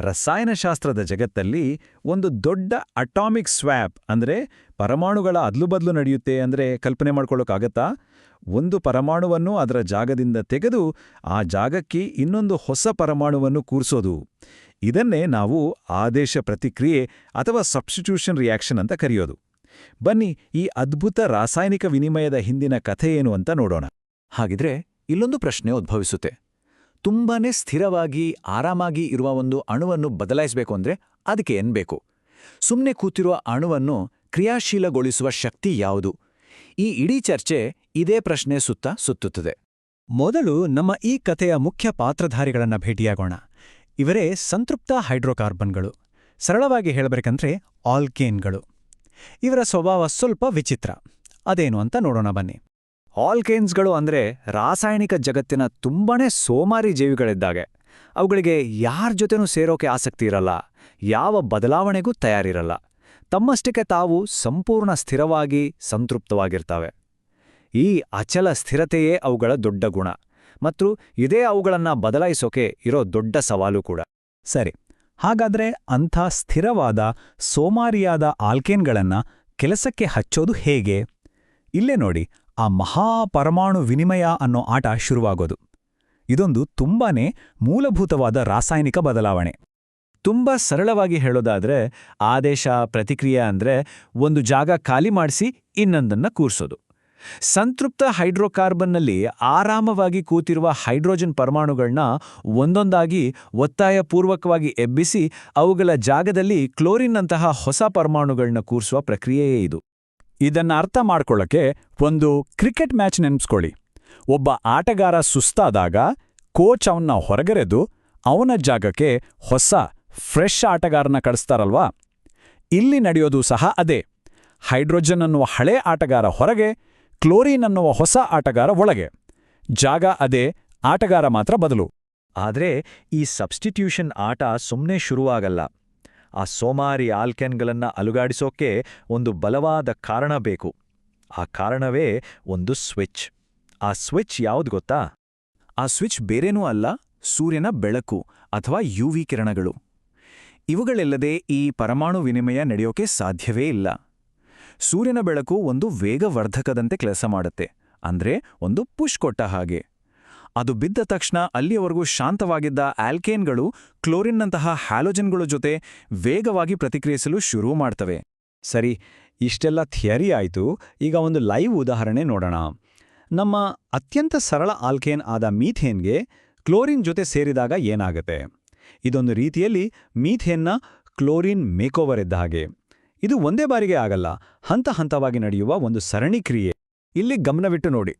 ರಸಾಯನಶಾಸ್ತ್ರದ ಜಗತ್ತಲ್ಲಿ ಒಂದು ದೊಡ್ಡ ಅಟಾಮಿಕ್ ಸ್ವ್ಯಾಪ್ ಅಂದ್ರೆ ಪರಮಾಣುಗಳ ಅದ್ಲುಬದ್ಲು ನಡೆಯುತ್ತೆ ಅಂದ್ರೆ ಕಲ್ಪನೆ ಮಾಡ್ಕೊಳ್ಳೋಕ್ಕಾಗತ್ತಾ? ಒಂದು ಪರಮಾಣುವನ್ನು ಅದರ ಜಾಗದಿಂದ ತೆಗೆದು ಆ ಜಾಗಕ್ಕೆ ಇನ್ನೊಂದು ಹೊಸ ಪರಮಾಣುವನ್ನು ಕೂರಿಸೋದು. ಇದನ್ನೇ ನಾವು ಆದೇಶ ಪ್ರತಿಕ್ರಿಯೆ ಅಥವಾ ಸಬ್ಸ್ಟಿಟ್ಯೂಷನ್ ರಿಯಾಕ್ಷನ್ ಅಂತ ಕರೆಯೋದು. ಬನ್ನಿ ಈ ಅದ್ಭುತ ರಾಸಾಯನಿಕ ವಿನಿಮಯದ ಹಿಂದಿನ ಕಥೆ ಏನು ಅಂತ ನೋಡೋಣ. ಹಾಗಿದ್ರೆ ಇಲ್ಲೊಂದು ಪ್ರಶ್ನೆ ಉದ್ಭವಿಸುತ್ತೆ. ತುಂಬಾನೇ ಸ್ಥಿರವಾಗಿ, ಆರಾಮಾಗಿ ಇರುವ ಒಂದು ಅಣುವನ್ನು ಬದಲಾಯಿಸಬೇಕು ಅಂದ್ರೆ ಅದಕ್ಕೆ ಏನ್ ಬೇಕು? ಸುಮ್ಮನೆ ಕೂತಿರುವ ಅಣುವನ್ನು ಕ್ರಿಯಾಶೀಲಗೊಳಿಸುವ ಶಕ್ತಿ ಯಾವುದು? ಈ ಇಡೀ ಚರ್ಚೆ ಇದೇ ಪ್ರಶ್ನೆ ಸುತ್ತ ಸುತ್ತುತ್ತದೆ. ಮೊದಲು ನಮ್ಮ ಈ ಕಥೆಯ ಮುಖ್ಯ ಪಾತ್ರಧಾರಿಗಳನ್ನ ಭೇಟಿಯಾಗೋಣ. ಇವರೇ ಸಂತೃಪ್ತ ಹೈಡ್ರೋಕಾರ್ಬನ್ಗಳು. ಸರಳವಾಗಿ ಹೇಳಬೇಕಂದ್ರೆ ಆಲ್ಕೇನ್ಗಳು. ಇವರ ಸ್ವಭಾವ ಸ್ವಲ್ಪ ವಿಚಿತ್ರ. ಅದೇನು ಅಂತ ನೋಡೋಣ ಬನ್ನಿ. ಆಲ್ಕೇನ್ಸ್ಗಳು ಅಂದ್ರೆ ರಾಸಾಯನಿಕ ಜಗತ್ತಿನ ತುಂಬಾನೇ ಸೋಮಾರಿ ಜೀವಿಗಳಿದ್ದಾಗೆ. ಅವುಗಳಿಗೆ ಯಾರ ಜೊತೆನೂ ಸೇರೋಕೆ ಆಸಕ್ತಿ ಇರಲ್ಲ, ಯಾವ ಬದಲಾವಣೆಗೂ ತಯಾರಿರಲ್ಲ. ತಮ್ಮಷ್ಟಕ್ಕೆ ತಾವು ಸಂಪೂರ್ಣ ಸ್ಥಿರವಾಗಿ, ಸಂತೃಪ್ತವಾಗಿರ್ತವೆ. ಈ ಅಚಲ ಸ್ಥಿರತೆಯೇ ಅವುಗಳ ದೊಡ್ಡ ಗುಣ ಮತ್ತು ಇದೇ ಅವುಗಳನ್ನು ಬದಲಾಯಿಸೋಕೆ ಇರೋ ದೊಡ್ಡ ಸವಾಲು ಕೂಡ. ಸರಿ, ಹಾಗಾದ್ರೆ ಅಂಥ ಸ್ಥಿರವಾದ, ಸೋಮಾರಿಯಾದ ಆಲ್ಕೇನ್ಗಳನ್ನು ಕೆಲಸಕ್ಕೆ ಹಚ್ಚೋದು ಹೇಗೆ? ಇಲ್ಲೇ ನೋಡಿ ಆ ಮಹಾ ಪರಮಾಣು ವಿನಿಮಯ ಅನ್ನೋ ಆಟ ಶುರುವಾಗೋದು. ಇದೊಂದು ತುಂಬಾನೇ ಮೂಲಭೂತವಾದ ರಾಸಾಯನಿಕ ಬದಲಾವಣೆ. ತುಂಬಾ ಸರಳವಾಗಿ ಹೇಳೋದಾದ್ರೆ, ಆದೇಶ, ಪ್ರತಿಕ್ರಿಯೆ ಅಂದ್ರೆ ಒಂದು ಜಾಗ ಖಾಲಿ ಮಾಡಿಸಿ ಇನ್ನೊಂದನ್ನ ಕೂರ್ಸೋದು. ಸಂತೃಪ್ತ ಹೈಡ್ರೋಕಾರ್ಬನ್ನಲ್ಲಿ ಆರಾಮವಾಗಿ ಕೂತಿರುವ ಹೈಡ್ರೋಜನ್ ಪರಮಾಣುಗಳನ್ನ ಒಂದೊಂದಾಗಿ ಒತ್ತಾಯಪೂರ್ವಕವಾಗಿ ಎಬ್ಬಿಸಿ ಅವುಗಳ ಜಾಗದಲ್ಲಿ ಕ್ಲೋರಿನ್ನಂತಹ ಹೊಸ ಪರಮಾಣುಗಳನ್ನ ಕೂರಿಸುವ ಪ್ರಕ್ರಿಯೆಯೇ ಇದು. ಇದನ್ನ ಅರ್ಥ ಮಾಡ್ಕೊಳ್ಳೋಕ್ಕೆ ಒಂದು ಕ್ರಿಕೆಟ್ ಮ್ಯಾಚ್ ನೆನ್ಸ್ಕೊಳ್ಳಿ. ಒಬ್ಬ ಆಟಗಾರ ಸುಸ್ತಾದಾಗ ಕೋಚ್ ಅವನ್ನ ಹೊರಗೆರೆದು ಅವನ ಜಾಗಕ್ಕೆ ಹೊಸ, ಫ್ರೆಶ್ ಆಟಗಾರನ ಕಳಿಸ್ತಾರಲ್ವಾ? ಇಲ್ಲಿ ನಡೆಯೋದು ಸಹ ಅದೇ. ಹೈಡ್ರೋಜನ್ ಅನ್ನುವ ಹಳೆ ಆಟಗಾರ ಹೊರಗೆ, ಕ್ಲೋರಿನ್ ಅನ್ನುವ ಹೊಸ ಆಟಗಾರ ಒಳಗೆ. ಜಾಗ ಅದೇ, ಆಟಗಾರ ಮಾತ್ರ ಬದಲು. ಆದರೆ ಈ ಸಬ್ಸ್ಟಿಟ್ಯೂಷನ್ ಆಟ ಸುಮ್ಮನೆ ಶುರುವಾಗಲ್ಲ. ಆ ಸೋಮಾರಿ ಆಲ್ಕೆನ್ಗಳನ್ನು ಅಲುಗಾಡಿಸೋಕೆ ಒಂದು ಬಲವಾದ ಕಾರಣ ಬೇಕು. ಆ ಕಾರಣವೇ ಒಂದು ಸ್ವಿಚ್. ಆ ಸ್ವಿಚ್ ಯಾವ್ದು ಗೊತ್ತಾ? ಆ ಸ್ವಿಚ್ ಬೇರೇನೂ ಅಲ್ಲ, ಸೂರ್ಯನ ಬೆಳಕು ಅಥವಾ ಯುವಿ ಕಿರಣಗಳು. ಇವುಗಳಿಲ್ಲದೆ ಈ ಪರಮಾಣು ವಿನಿಮಯ ನಡೆಯೋಕೆ ಸಾಧ್ಯವೇ ಇಲ್ಲ. ಸೂರ್ಯನ ಬೆಳಕು ಒಂದು ವೇಗವರ್ಧಕದಂತೆ ಕೆಲಸ ಮಾಡುತ್ತೆ, ಅಂದ್ರೆ ಒಂದು ಪುಷ್ ಕೊಟ್ಟ ಹಾಗೆ. ಅದು ಬಿದ್ದ ತಕ್ಷಣ ಅಲ್ಲಿಯವರೆಗೂ ಶಾಂತವಾಗಿದ್ದ ಆಲ್ಕೇನ್ಗಳು ಕ್ಲೋರಿನ್ನಂತಹ ಹ್ಯಾಲೋಜನ್ಗಳ ಜೊತೆ ವೇಗವಾಗಿ ಪ್ರತಿಕ್ರಿಯಿಸಲು ಶುರು ಮಾಡ್ತವೆ. ಸರಿ, ಇಷ್ಟೆಲ್ಲ ಥಿಯರಿ ಆಯ್ತು. ಈಗ ಒಂದು ಲೈವ್ ಉದಾಹರಣೆ ನೋಡೋಣ. ನಮ್ಮ ಅತ್ಯಂತ ಸರಳ ಆಲ್ಕೇನ್ ಆದ ಮೀಥೇನ್ಗೆ ಕ್ಲೋರಿನ್ ಜೊತೆ ಸೇರಿದಾಗ ಏನಾಗುತ್ತೆ? ಇದೊಂದು ರೀತಿಯಲ್ಲಿ ಮೀಥೇನ್ನ ಕ್ಲೋರಿನ್ ಮೇಕೋವರ್ ಇದ್ದ ಹಾಗೆ. ಇದು ಒಂದೇ ಬಾರಿಗೆ ಆಗಲ್ಲ, ಹಂತ ಹಂತವಾಗಿ ನಡೆಯುವ ಒಂದು ಸರಣಿ ಕ್ರಿಯೆ. ಇಲ್ಲಿ ಗಮನವಿಟ್ಟು ನೋಡಿ.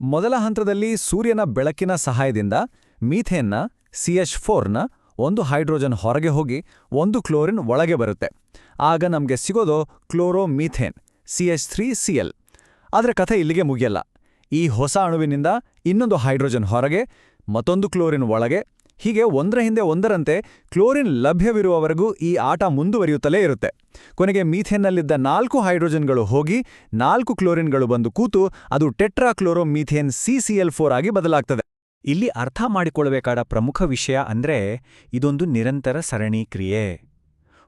ಮೊದಲ ಹಂತದಲ್ಲಿ ಸೂರ್ಯನ ಬೆಳಕಿನ ಸಹಾಯದಿಂದ ಮೀಥೇನ್ನ ಸಿಎಚ್ ಫೋರ್ನ ಒಂದು ಹೈಡ್ರೋಜನ್ ಹೊರಗೆ ಹೋಗಿ ಒಂದು ಕ್ಲೋರಿನ್ ಒಳಗೆ ಬರುತ್ತೆ. ಆಗ ನಮಗೆ ಸಿಗೋದು chloromethane CH three CL ಆದರೆ ಕಥೆ ಇಲ್ಲಿಗೆ ಮುಗಿಯಲ್ಲ. ಈ ಹೊಸ ಅಣುವಿನಿಂದ ಇನ್ನೊಂದು ಹೈಡ್ರೋಜನ್ ಹೊರಗೆ, ಮತ್ತೊಂದು ಕ್ಲೋರಿನ್ ಒಳಗೆ ಹೀಗೆ ಒಂದರ ಹಿಂದೆ ಒಂದರಂತೆ ಕ್ಲೋರಿನ್ ಲಭ್ಯವಿರುವವರೆಗೂ ಈ ಆಟ ಮುಂದುವರಿಯುತ್ತಲೇ ಇರುತ್ತೆ. ಕೊನೆಗೆ ಮೀಥೇನ್ನಲ್ಲಿದ್ದ ನಾಲ್ಕು ಹೈಡ್ರೋಜನ್ಗಳು ಹೋಗಿ ನಾಲ್ಕು ಕ್ಲೋರಿನ್ಗಳು ಬಂದು ಕೂತು ಅದು ಟೆಟ್ರಾಕ್ಲೋರೋ ಮೀಥೇನ್ ಸಿಸಿಎಲ್ ಫೋರ್ ಆಗಿ ಬದಲಾಗ್ತದೆ. ಇಲ್ಲಿ ಅರ್ಥ ಮಾಡಿಕೊಳ್ಳಬೇಕಾದ ಪ್ರಮುಖ ವಿಷಯ ಅಂದ್ರೆ ಇದೊಂದು ನಿರಂತರ ಸರಣಿ ಕ್ರಿಯೆ.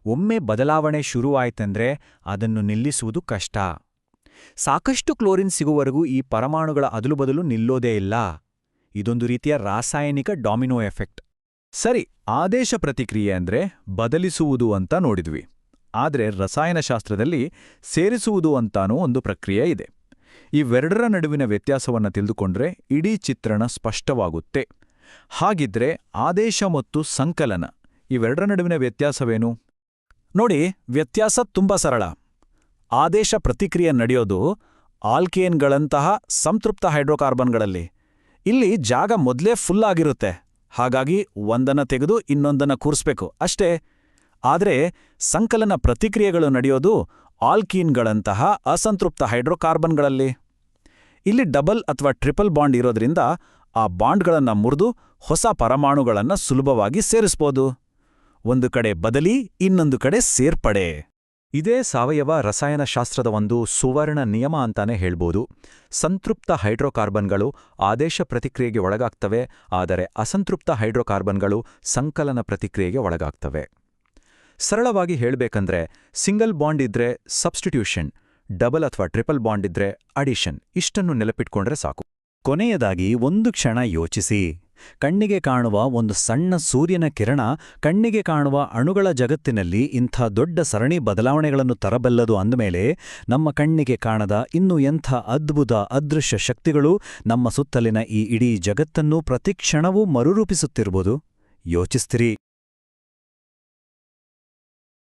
ಒಮ್ಮೆ ಬದಲಾವಣೆ ಶುರುವಾಯ್ತಂದ್ರೆ ಅದನ್ನು ನಿಲ್ಲಿಸುವುದು ಕಷ್ಟ. ಸಾಕಷ್ಟು ಕ್ಲೋರಿನ್ ಸಿಗುವವರೆಗೂ ಈ ಪರಮಾಣುಗಳ ಅದಲುಬದಲು ನಿಲ್ಲೋದೇ ಇಲ್ಲ. ಇದೊಂದು ರೀತಿಯ ರಾಸಾಯನಿಕ ಡಾಮಿನೋ ಎಫೆಕ್ಟ್. ಸರಿ, ಆದೇಶ ಪ್ರತಿಕ್ರಿಯೆ ಅಂದ್ರೆ ಬದಲಿಸುವುದು ಅಂತ ನೋಡಿದ್ವಿ. ಆದರೆ ರಸಾಯನಶಾಸ್ತ್ರದಲ್ಲಿ ಸೇರಿಸುವುದು ಅಂತಾನೂ ಒಂದು ಪ್ರಕ್ರಿಯೆ ಇದೆ. ಇವೆರಡರ ನಡುವಿನ ವ್ಯತ್ಯಾಸವನ್ನು ತಿಳಿದುಕೊಂಡ್ರೆ ಇಡೀ ಚಿತ್ರಣ ಸ್ಪಷ್ಟವಾಗುತ್ತೆ. ಹಾಗಿದ್ರೆ ಆದೇಶ ಮತ್ತು ಸಂಕಲನ ಇವೆರಡರ ನಡುವಿನ ವ್ಯತ್ಯಾಸವೇನು? ನೋಡಿ, ವ್ಯತ್ಯಾಸ ತುಂಬಾ ಸರಳ. ಆದೇಶ ಪ್ರತಿಕ್ರಿಯೆ ನಡೆಯೋದು ಆಲ್ಕೇನ್ಗಳಂತಹ ಸಂತೃಪ್ತ ಹೈಡ್ರೋಕಾರ್ಬನ್ಗಳಲ್ಲಿ. ಇಲ್ಲಿ ಜಾಗ ಮೊದಲೇ ಫುಲ್ ಆಗಿರುತ್ತೆ. ಹಾಗಾಗಿ ಒಂದನ್ನ ತೆಗೆದು ಇನ್ನೊಂದನ್ನ ಕೂರಿಸ್ಬೇಕು. ಅಷ್ಟೇ, ಆದರೆ ಸಂಕಲನ ಪ್ರತಿಕ್ರಿಯೆಗಳು ನಡೆಯೋದು ಆಲ್ಕೀನ್ಗಳಂತಹ ಅಸಂತೃಪ್ತ ಹೈಡ್ರೋಕಾರ್ಬನ್ಗಳಲ್ಲಿ. ಇಲ್ಲಿ ಡಬಲ್ ಅಥವಾ ಟ್ರಿಪಲ್ ಬಾಂಡ್ ಇರೋದ್ರಿಂದ ಆ ಬಾಂಡ್ಗಳನ್ನ ಮುರಿದು ಹೊಸ ಪರಮಾಣುಗಳನ್ನ ಸುಲಭವಾಗಿ ಸೇರಿಸ್ಬೋದು. ಒಂದು ಕಡೆ ಬದಲಿ ಇನ್ನೊಂದು ಕಡೆ ಸೇರ್ಪಡೆ. ಇದೇ ಸಾವಯವ ರಸಾಯನಶಾಸ್ತ್ರದ ಒಂದು ಸುವರ್ಣ ನಿಯಮ ಅಂತಾನೆ ಹೇಳ್ಬೋದು. ಸಂತೃಪ್ತ ಹೈಡ್ರೋಕಾರ್ಬನ್ಗಳು ಆದೇಶ ಪ್ರತಿಕ್ರಿಯೆಗೆ ಒಳಗಾಗ್ತವೆ, ಆದರೆ ಅಸಂತೃಪ್ತ ಹೈಡ್ರೋಕಾರ್ಬನ್ಗಳು ಸಂಕಲನ ಪ್ರತಿಕ್ರಿಯೆಗೆ ಒಳಗಾಗ್ತವೆ. ಸರಳವಾಗಿ ಹೇಳಬೇಕಂದ್ರೆ, ಸಿಂಗಲ್ ಬಾಂಡ್ ಇದ್ರೆ ಸಬ್ಸ್ಟಿಟ್ಯೂಷನ್, ಡಬಲ್ ಅಥವಾ ಟ್ರಿಪಲ್ ಬಾಂಡ್ ಇದ್ರೆ ಅಡಿಷನ್, ಇಷ್ಟನ್ನು ನೆನಪಿಟ್ಕೊಂಡ್ರೆ ಸಾಕು. ಕೊನೆಯದಾಗಿ ಒಂದು ಕ್ಷಣ ಯೋಚಿಸಿ. ಕಣ್ಣಿಗೆ ಕಾಣುವ ಒಂದು ಸಣ್ಣ ಸೂರ್ಯನ ಕಿರಣ ಕಣ್ಣಿಗೆ ಕಾಣುವ ಅಣುಗಳ ಜಗತ್ತಿನಲ್ಲಿ ಇಂಥ ದೊಡ್ಡ ಸರಣಿ ಬದಲಾವಣೆಗಳನ್ನು ತರಬಲ್ಲದು ಅಂದಮೇಲೆ ನಮ್ಮ ಕಣ್ಣಿಗೆ ಕಾಣದ ಇನ್ನು ಎಂಥ ಅದ್ಭುತ ಅದೃಶ್ಯ ಶಕ್ತಿಗಳು ನಮ್ಮ ಸುತ್ತಲಿನ ಈ ಇಡೀ ಜಗತ್ತನ್ನು ಪ್ರತಿಕ್ಷಣವೂ ಮರುರೂಪಿಸುತ್ತಿರುವುದು? ಯೋಚಿಸ್ತಿರಿ.